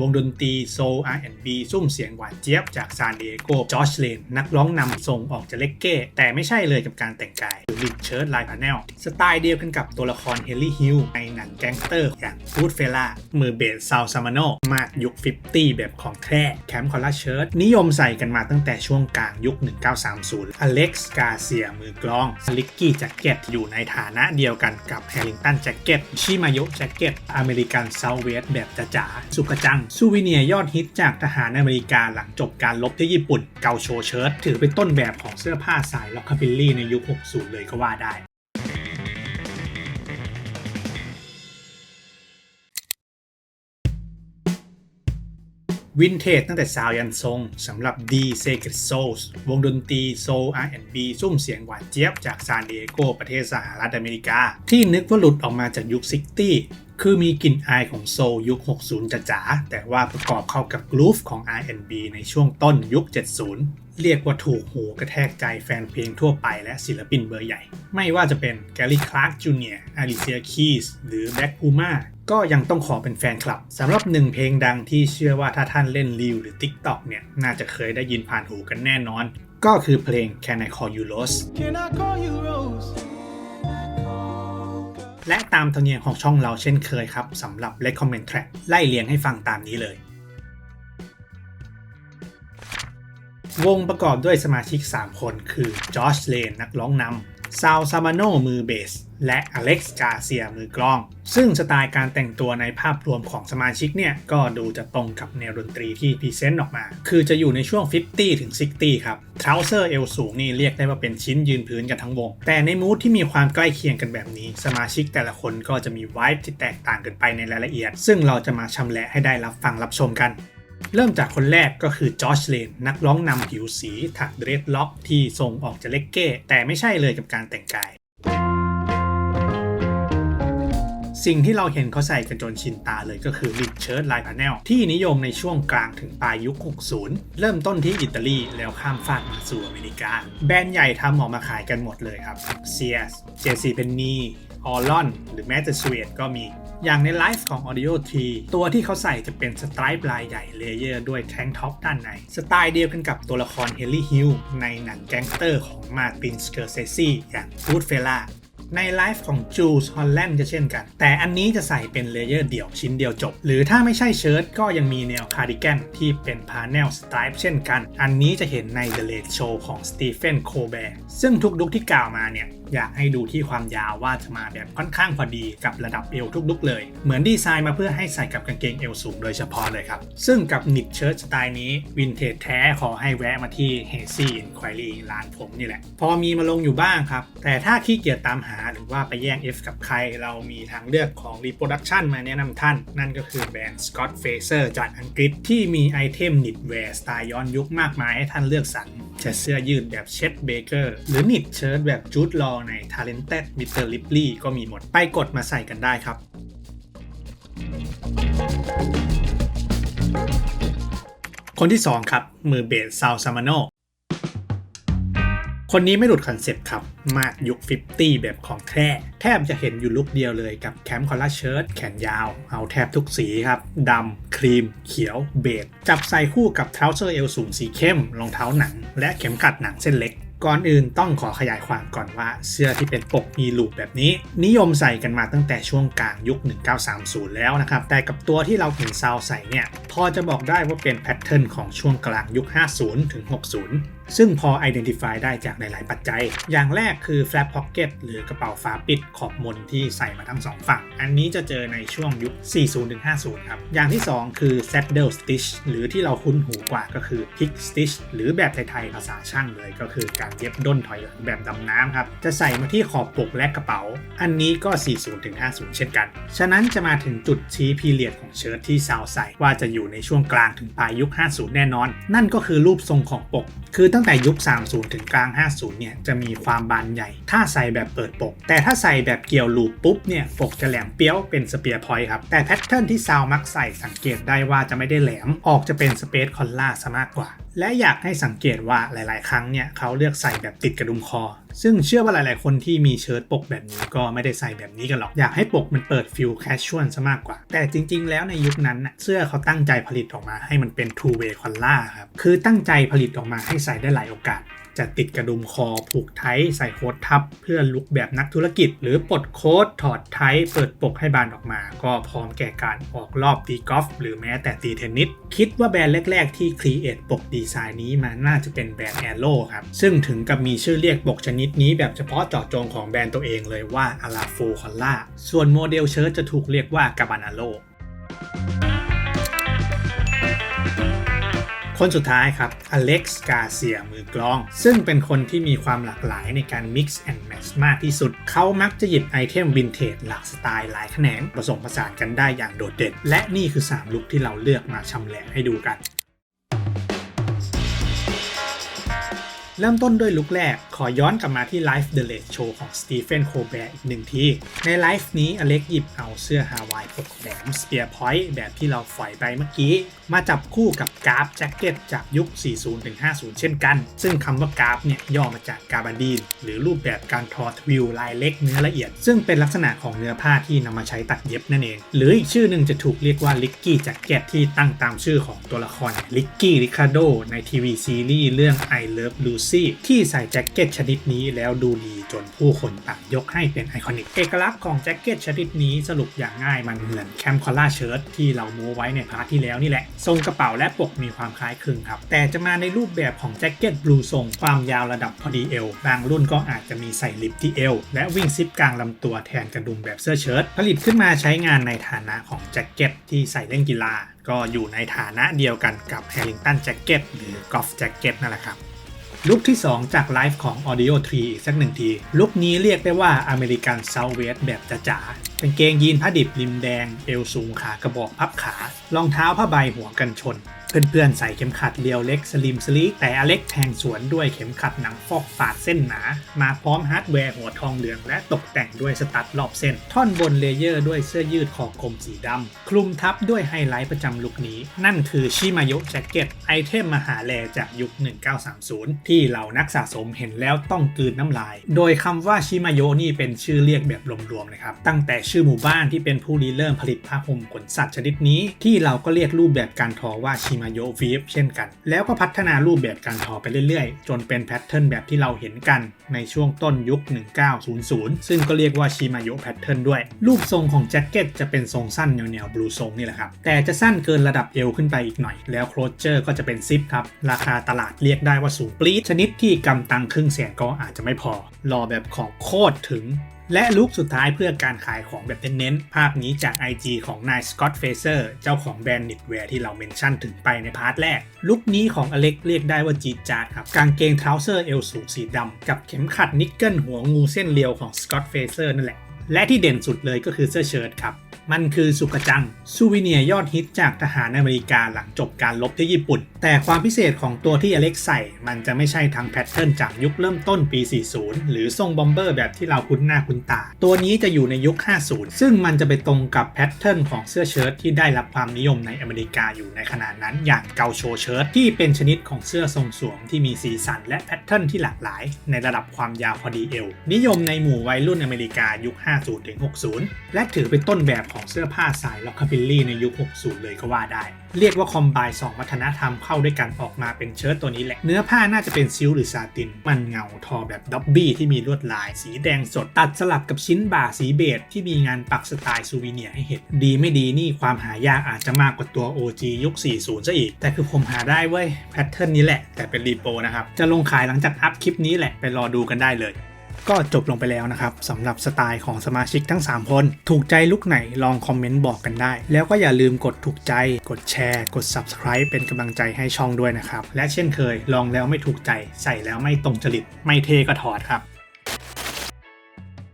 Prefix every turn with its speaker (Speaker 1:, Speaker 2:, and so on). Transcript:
Speaker 1: วงดนตรีโซล R&B ซุ่มเสียงหวานเจี๊ยบจากซานดิเอโกจอร์จเลนนักร้องนำทรงออกจะเล็กเก้ แต่ไม่ใช่เลยกับการแต่งกายหรือลิดเชิ้ตลายพาแนลสไตล์เดียวกันกับตัวละครเฮลลี่ฮิลในหนังแก๊งสเตอร์อย่างฟูดเฟล่ามือเบสซาวซามาโนมากยุค 50 แบบของแท้แคมคอลลาเชิ้ตนิยมใส่กันมาตั้งแต่ช่วงกลางยุค 1930อเล็กซ์กาเซียมือกลองลิกกี้แจ็คเก็ตอยู่ในฐานะเดียวกันกับแฮร์ริงตันแจ็คเก็ตชิมาโยแจ็คเก็ตอเมริกันเซาเวสแบบจ๋าๆสุกจังซูวิเนียยอดฮิตจากทหารอเมริกาหลังจบการลบที่ญี่ปุ่น เกาโชเชิ้ตถือเป็นต้นแบบของเสื้อผ้าสายล็อกคาบิลลี่ในยุค 60 เลยก็ว่าได้ วินเทจตั้งแต่ซาวยันทรงสำหรับ D Sacred Souls วงดนตรีโซล R&B ซุ่มเสียงหวานเจี๊ยบจากซานดิเอโกประเทศสหรัฐอเมริกา ที่นึกว่าหลุดออกมาจากยุคซิตี้คือมีกลิ่นอายของโซลยุค 60จ๋าแต่ว่าประกอบเข้ากับกรูฟของ R&B ในช่วงต้นยุค 70 เรียกว่าถูกหูกระแทกใจแฟนเพลงทั่วไปและศิลปินเบอร์ใหญ่ ไม่ว่าจะเป็นแกลลี่คลาร์กจูเนียร์อาริเซียคีสหรือแบ็คพูม่าก็ยังต้องขอเป็นแฟนคลับสำหรับหนึ่งเพลงดังที่เชื่อว่าถ้าท่านเล่นรีวหรือ TikTok เนี่ย น่าจะเคยได้ยินผ่านหูกันแน่นอน ก็คือเพลง Can I Call You Rose
Speaker 2: Can I call you Rose?
Speaker 1: และตามธรรมเนียมของช่องเราเช่นเคยครับสำหรับ Recommend Track ไล่เลียงให้ฟังตามนี้เลย วงประกอบด้วยสมาชิก 3 คนคือจอร์จเลนนักร้องนำซาวซามาโนมือเบส และอเล็กซ์กาเซียมือกลอง ซึ่งสไตล์การแต่งตัวในภาพรวมของสมาชิกเนี่ย ก็ดูจะตรงกับแนวดนตรีที่พรีเซนต์ออกมา คือจะอยู่ในช่วง 50 ถึง 60 ครับทราวเซอร์เอวสูงนี่เรียกได้ว่าเป็นชิ้นยืนพื้นกันทั้งวง แต่ในมูทที่มีความใกล้เคียงกันแบบนี้ สมาชิกแต่ละคนก็จะมีไวท์ที่แตกต่างกันไปในรายละเอียด ซึ่งเราจะมาชำแหละให้ได้รับฟังรับชมกัน เริ่มจากคนแรกก็คือจอร์จเลนนักร้องนำผิวสีถักเดรสล็อกที่ทรงออกจะเล็กเก้ แต่ไม่ใช่เลยกับการแต่งกาย สิ่งที่เราเห็นเขาใส่กันจนชินตาเลยก็คือลิดเชิ้ตลายพาแนลที่นิยมในช่วงกลางถึงปลายยุค 60 เริ่มต้นที่อิตาลีแล้วข้ามฟากมาสู่อเมริกา แบรนด์ใหญ่ทำออกมาขายกันหมดเลยครับเซียสเจซีเพนนีออลอน หรือแม้แต่สวีดก็มี อย่างในไลฟ์ของ Audio T ตัวที่เขาใส่จะเป็นสไตร์ปลายใหญ่เลเยอร์ด้วยแทงท็อปด้านใน สไตล์เดียวกันกับตัวละครเฮลลี่ฮิลในหนังแก๊งสเตอร์ของมาตินสเกอร์เซซีอย่าง Goodfella ในไลฟ์ของจูสฮอลแลนด์ก็เช่นกัน แต่อันนี้จะใส่เป็นเลเยอร์เดี่ยวชิ้นเดียวจบ หรือถ้าไม่ใช่เชิ้ตก็ยังมีแนวคาร์ดิแกนที่เป็นพาแนลสไตร์เช่นกัน อันนี้จะเห็นใน The Late Show ของสตีเฟนโคแบร์ซึ่งทุกลุกที่กล่าวมาเนี่ย อยากให้ดูที่ความยาวว่าจะมาแบบค่อนข้างพอดีกับระดับเอวทุกลุกเลย เหมือนดีไซน์มาเพื่อให้ใส่กับกางเกงเอวสูงโดยเฉพาะเลยครับ ซึ่งกับนิดเชิ้ตสไตล์นี้วินเทจแท้ขอให้แวะมาที่ Hazy Inquiry ร้านผมนี่แหละ พอมีมาลงอยู่บ้างครับ แต่ถ้าขี้เกียจตามหาหรือว่าไปแย่ง F กับใคร เรามีทางเลือกของ Reproduction มาแนะนำท่าน นั่นก็คือแบรนด์ Scott Fraser จากอังกฤษที่มีไอเทมนิดแวร์สไตล์ย้อนยุคมากมายให้ท่านเลือกสรร จะเสื้อยืดแบบเชดเบเกอร์หรือนิดเชิ้ตแบบจูดลอใน Talented Mr. Ripley ก็มีหมดไปกดมาใส่กันได้ครับ คนที่ 2 ครับ มือเบสซาวซามโน คนนี้ไม่หลุดคอนเซปต์ครับ มากยุค 50 แบบของแท้แทบจะเห็นอยู่ลุคเดียวเลยกับแคมคอลลาเชิ้ตแขนยาว เอาแทบทุกสีครับดำครีม เขียว เบจจับใส่คู่กับเท้าเซอร์เอลสูงสีเข้มรองเท้าหนัง และเข็มขัดหนังเส้นเล็กก่อนอื่นต้องขอขยายความก่อนว่าเสื้อที่เป็นปกมีลูปแบบนี้ นิยมใส่กันมาตั้งแต่ช่วงกลางยุค 1930 แล้วนะครับ แต่กับตัวที่เราเห็นซาวใส่เนี่ย พอจะบอกได้ว่าเป็นแพทเทิร์นของช่วงกลางยุค 50 ถึง 60 ซึ่งพอ identify ได้จากหลาย ๆ ปัจจัย อย่างแรกคือ flap pocket หรือกระเป๋าฝาปิดขอบมนที่ใส่มาทั้งสองฝั่ง อันนี้จะเจอในช่วงยุค 40-50 ครับ อย่างที่ 2 คือ saddle stitch หรือที่เราคุ้นหูกว่าก็คือ pick stitch หรือแบบไทย ๆ ภาษาช่างเลยก็คือการเย็บด้นถอยหลังแบบดำน้ำครับ จะใส่มาที่ขอบปกและกระเป๋า อันนี้ก็ 40-50 เช่นกัน ฉะนั้นจะมาถึงจุดชี้พีเรียดของเชิ้ตที่ซาวใส่ว่าจะอยู่อยู่ในช่วงกลางถึงปลายยุค 50 แน่นอน นั่นก็คือรูปทรงของปก คือตั้งแต่ยุค 30 ถึงกลาง 50 เนี่ยจะมีความบานใหญ่ ถ้าใส่แบบเปิดปก แต่ถ้าใส่แบบเกี่ยวลูปปุ๊บเนี่ยปกจะแหลมเปี้ยวเป็นสเปียร์พอยต์ครับ แต่แพทเทิร์นที่ซาวมักใส่สังเกตได้ว่าจะไม่ได้แหลมออกจะเป็นสเปซคอลล่าซะมากกว่า และอยากให้สังเกตว่าหลาย ๆ ครั้งเนี่ยเขาเลือกใส่แบบติดกระดุมคอ ซึ่งเชื่อว่าหลาย ๆ คนที่มีเชิ้ตปกแบบนี้ก็ไม่ได้ใส่แบบนี้กันหรอก อยากให้ปกมันเปิดฟิลแคชชวลซะมากกว่า แต่จริง ๆ แล้วในยุคนั้นเสื้อเขาตั้งใจผลิตออกมาให้มันเป็น two way collar ครับ คือตั้งใจผลิตออกมาให้ใส่ได้หลายโอกาส จะติดกระดุมคอผูกไทใส่โค้ททับ เพื่อลุกแบบนักธุรกิจ หรือปลดโค้ทถอดไทเปิดปกให้บานออกมา ก็พร้อมแก่การออกรอบตีกอล์ฟหรือแม้แต่ตีเทนนิสคิดว่าแบรนด์แรก ๆ ที่ครีเอทปกดีไซน์นี้มาน่าจะเป็นแบรนด์แอโ o ครับ ซึ่งถึงกับมีชื่อเรียกปกชนิดนี้แบบเฉพาะเจาะจงของแบรนด์ตัวเองเลยว่าอาราโฟคอลล่าส่วนโมเดลเชิ้ตจะถูกเรียกว่ากาบานาโล คนสุดท้ายครับอเล็กซ์กาเซียมือกลอง ซึ่งเป็นคนที่มีความหลากหลายในการ mix and match มากที่สุด เขามักจะหยิบไอเทมวินเทจหลากสไตล์หลายแขนงผสมผสานกันได้อย่างโดดเด่น และนี่คือ 3 ลุคที่เราเลือกมาชำแหละให้ดูกัน เริ่มต้นด้วยลุคแรก ขอย้อนกลับมาที่ไลฟ์เดอะเล e โชว์ของสตีเฟนโคแบร์อีกหนึ่งที ในไลฟ์นี้อเล็กหยิบเอาเสื้อฮาวายปกแหลมสเปียร์พอยต์แบบที่เราฝอยไปเมื่อกี้ มาจับคู่กับกราฟแจ็คเก็ตจากยุค 40-50 เช่นกัน ซึ่งคำว่ากราฟเนี่ยย่อมาจากกาบาดีน หรือรูปแบบการทอทวิลลายเล็กเนื้อละเอียด ซึ่งเป็นลักษณะของเนื้อผ้าที่นำมาใช้ตัดเย็บนั่นเอง หรืออีกชื่อหนึ่งจะถูกเรียกว่าลิกกี้แจ็คเก็ตที่ตั้งตามชื่อของตัวละครลิกกี้ริคาโดในทีวีซีรีส์เรื่อง I Love Lucy ที่ใส่แจ็คเก็ตชนิดนี้แล้วดูดีจนผู้คนต่างยกให้เป็นไอคอนิก เอกลักษณ์ของแจ็คเก็ตชนิดนี้สรุปอย่างง่ายมันเหมือนแคมคอล่าเชิ้ตที่เราโม้ไว้ในพาร์ทที่แล้วนี่แหละ ทรงกระเป๋าและปกมีความคล้ายคลึงครับ แต่จะมาในรูปแบบของแจ็คเก็ตบลูทรงความยาวระดับพอดีเอว บางรุ่นก็อาจจะมีใส่ลิปที่เอว และวิ่งซิปกลางลำตัวแทนกระดุมแบบเสื้อเชิ้ตผลิตขึ้นมาใช้งานในฐานะของแจ็คเก็ตที่ใส่เล่นกีฬาก็อยู่ในฐานะเดียวกันกับ Harrington Jacket หรือ Golf Jacket นั่นแหละครับ ลุกที่ 2 จากไลฟ์ของ Audio 3 อีกสักหนึ่งที ลุกนี้เรียกได้ว่าอเมริกันเซาเวสแบบจ๋าๆเป็นเกงยีนผ้าดิบริมแดง เอวสูงขากระบอกพับขา รองเท้าผ้าใบหัวกันชนเพื่อนๆใส่เข็มขัดเรียวเล็กสลิมสลีแต่อเล็กแทงสวนด้วยเข็มขัดหนังฟอกปาดเส้นหนา มาพร้อมฮาร์ดแวร์หัวทองเหลืองและตกแต่งด้วยสตัดรอบเส้น ท่อนบนเลเยอร์ด้วยเสื้อยืดคอกลมสีดำ คลุมทับด้วยไฮไลท์ประจำลุคนี้ นั่นคือชิมาโยแจ็คเก็ตไอเทมมหาแลจากยุค 1930 ที่เหล่านักสะสมเห็นแล้วต้องกืนน้ำลาย โดยคำว่าชิมาโยนี่เป็นชื่อเรียกแบบรวมๆนะครับ ตั้งแต่ชื่อหมู่บ้านที่เป็นผู้ริเริ่มผลิตผ้าห่มขนสัตว์ชนิดนี้ ที่เราก็เรียกรูปแบบการทอว่าชิมาโยวีฟเช่นกัน แล้วก็พัฒนารูปแบบการทอไปเรื่อยๆ จนเป็นแพทเทิร์นแบบที่เราเห็นกันในช่วงต้นยุค 1900 ซึ่งก็เรียกว่าชิมาโยแพทเทิร์นด้วย รูปทรงของแจ็คเก็ตจะเป็นทรงสั้นแนวๆบลูทรงนี่แหละครับ แต่จะสั้นเกินระดับเอวขึ้นไปอีกหน่อย แล้วโคลเจอร์ก็จะเป็นซิปครับ ราคาตลาดเรียกได้ว่าสูงปรี๊ดชนิดที่กำตังครึ่งแสนก็อาจจะไม่พอรอแบบของโคตรถึง และลุคสุดท้ายเพื่อการขายของแบบเน้นๆ ภาพนี้จาก IG ของนายสกอตเฟเซอร์เจ้าของแบรนด์นิตแวร์ที่เราเมนชั่นถึงไปในพาร์ทแรก ลุคนี้ของอเล็กเรียกได้ว่าจีจาดครับ กางเกงทราวเซอร์เอวสูงสีดำ กับเข็มขัดนิกเกิลหัวงูเส้นเรียวของสกอตเฟเซอร์นั่นแหละ และที่เด่นสุดเลยก็คือเสื้อเชิ้ตครับ มันคือสุกจัง ซูวิเนียยอดฮิตจากทหารอเมริกาหลังจบการลบที่ญี่ปุ่น แต่ความพิเศษของตัวที่อเล็กใส่ มันจะไม่ใช่ทั้งแพทเทิร์นจากยุคเริ่มต้นปี 40 หรือทรงบอมเบอร์แบบที่เราคุ้นหน้าคุ้นตา ตัวนี้จะอยู่ในยุค 50 ซึ่งมันจะไปตรงกับแพทเทิร์นของเสื้อเชิ้ตที่ได้รับความนิยมในอเมริกาอยู่ในขณะนั้นอย่างเกาโชเชิ้ตที่เป็นชนิดของเสื้อทรงสวมที่มีสีสันและแพทเทิร์นที่หลากหลาย ในระดับความยาวพอดีเอวนิยมในหมู่วัยรุ่นอเมริกายุค 50-60 และถือเป็นต้นแบบของเสื้อผ้าสายล็อกคาบิลลี่ในยุค 60 เลยก็ว่าได้ เรียกว่าคอมไบสองวัฒนธรรมเข้าด้วยกันออกมาเป็นเชิ้ตตัวนี้แหละ เนื้อผ้าน่าจะเป็นซิลหรือซาติน มันเงาทอแบบด็อบบี้ที่มีลวดลาย สีแดงสดตัดสลับกับชิ้นบ่าสีเบจที่มีงานปักสไตล์ซูวิเนียให้เห็น ดีไม่ดีนี่ความหายากอาจจะมากกว่าตัว OG ยุค 40 ซะอีก แต่คือผมหาได้เว้ยแพทเทิร์นนี้แหละแต่เป็นรีโปนะครับจะลงขายหลังจากอัพคลิปนี้แหละไปรอดูกันได้เลย ก็จบลงไปแล้วนะครับสำหรับสไตล์ของสมาชิกทั้ง 3 คน ถูกใจลุกไหนลองคอมเมนต์บอกกันได้ แล้วก็อย่าลืมกดถูกใจ กดแชร์ กด Subscribe เป็นกำลังใจให้ช่องด้วยนะครับ และเช่นเคย ลองแล้วไม่ถูกใจ ใส่แล้วไม่ตรงจริต ไม่เทก็ถอดครับ